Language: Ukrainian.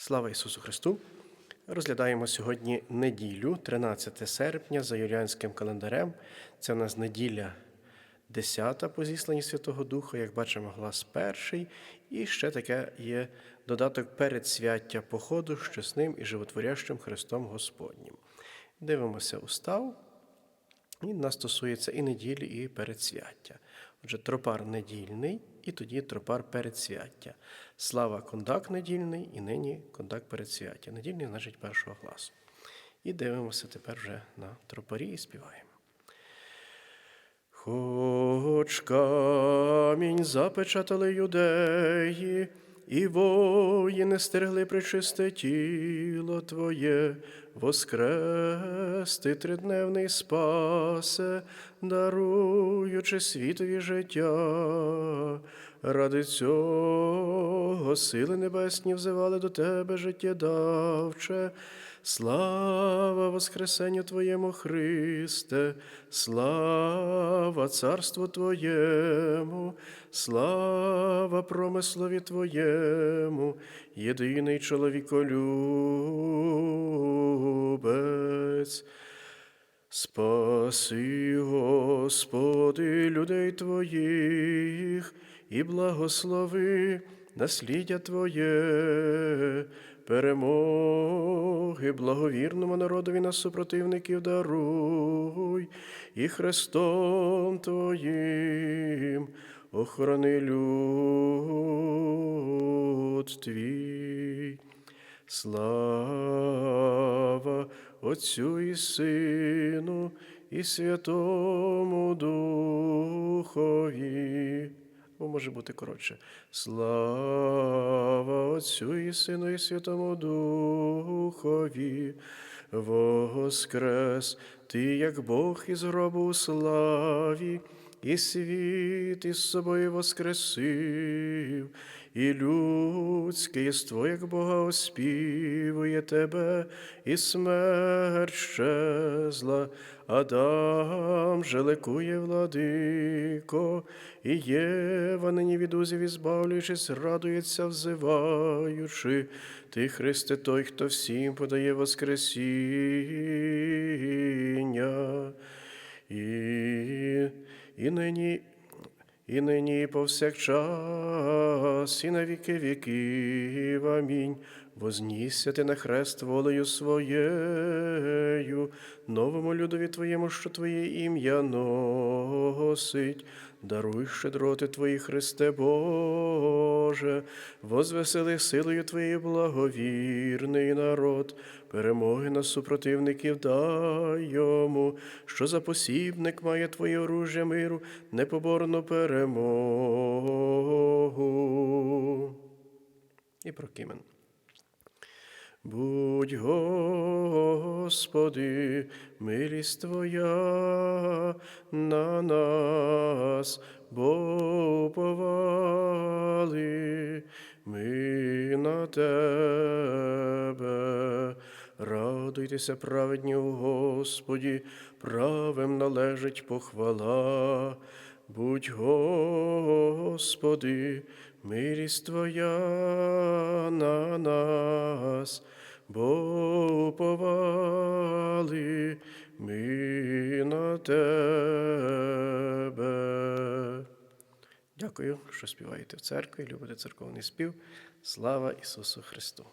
Слава Ісусу Христу! Розглядаємо сьогодні неділю, 13 серпня, за юліанським календарем. Це у нас неділя 10 по зісланні Святого Духа, як бачимо, глас перший. І ще таке є додаток передсвяття походу з чесним і животворящим Христом Господнім. Дивимося устав. Він нас стосується і неділі, і передсвяття. Отже, тропар недільний, і тоді тропар передсвяття. Слава кондак недільний, і нині кондак передсвяття. Недільний значить першого класу. І дивимося тепер вже на тропарі і співаємо. Хоч камінь запечатали юдеї, і воїни стерегли причисте тіло Твоє, воскрести тридневний спасе, даруючи світові життя. Ради цього сили небесні взивали до Тебе життєдавче. Слава Воскресенню Твоєму Христе, слава Царству Твоєму, слава промислові Твоєму, єдиний чоловіколюбець. Спаси, Господи, людей Твоїх, і благослови насліддя Твоє, перемоги благовірному народові на супротивників даруй, і Христом Твоїм охорони люд Твій. Слава Отцю і Сину, і Святому Духові. Бо може бути коротше. Слава Отцю і Сину, і Святому Духові. Воскрес ти, як Бог із гробу у славі, і світ із собою воскресив, і людське єство, як Бога оспівує тебе, і смерть щезла, Адам же ликує владико, і Єва нині від узів і збавлюючись, радується, взиваючи, ти, Христе, той, хто всім подає Воскресіння. І, і нині і нині повсякчас, і на віки віків. Амінь. Вознісся ти на хрест волею своєю, новому людові Твоєму, що Твоє ім'я носить. Даруй щедроти Твої, Христе Боже, возвесели силою Твоєю благовірний народ, перемоги на супротивників дай йому, що за посібник має Твоє оружжя миру, непоборну перемогу. І прокимен. Будь, Господи, милість Твоя на нас, бо ми на Тебе. Радуйтеся, праведні у Господі, правим належить похвала. Будь, Господи, милість Твоя на нас, бо уповали ми на Тебе. Дякую, що співаєте в церкві, любите церковний спів. Слава Ісусу Христу!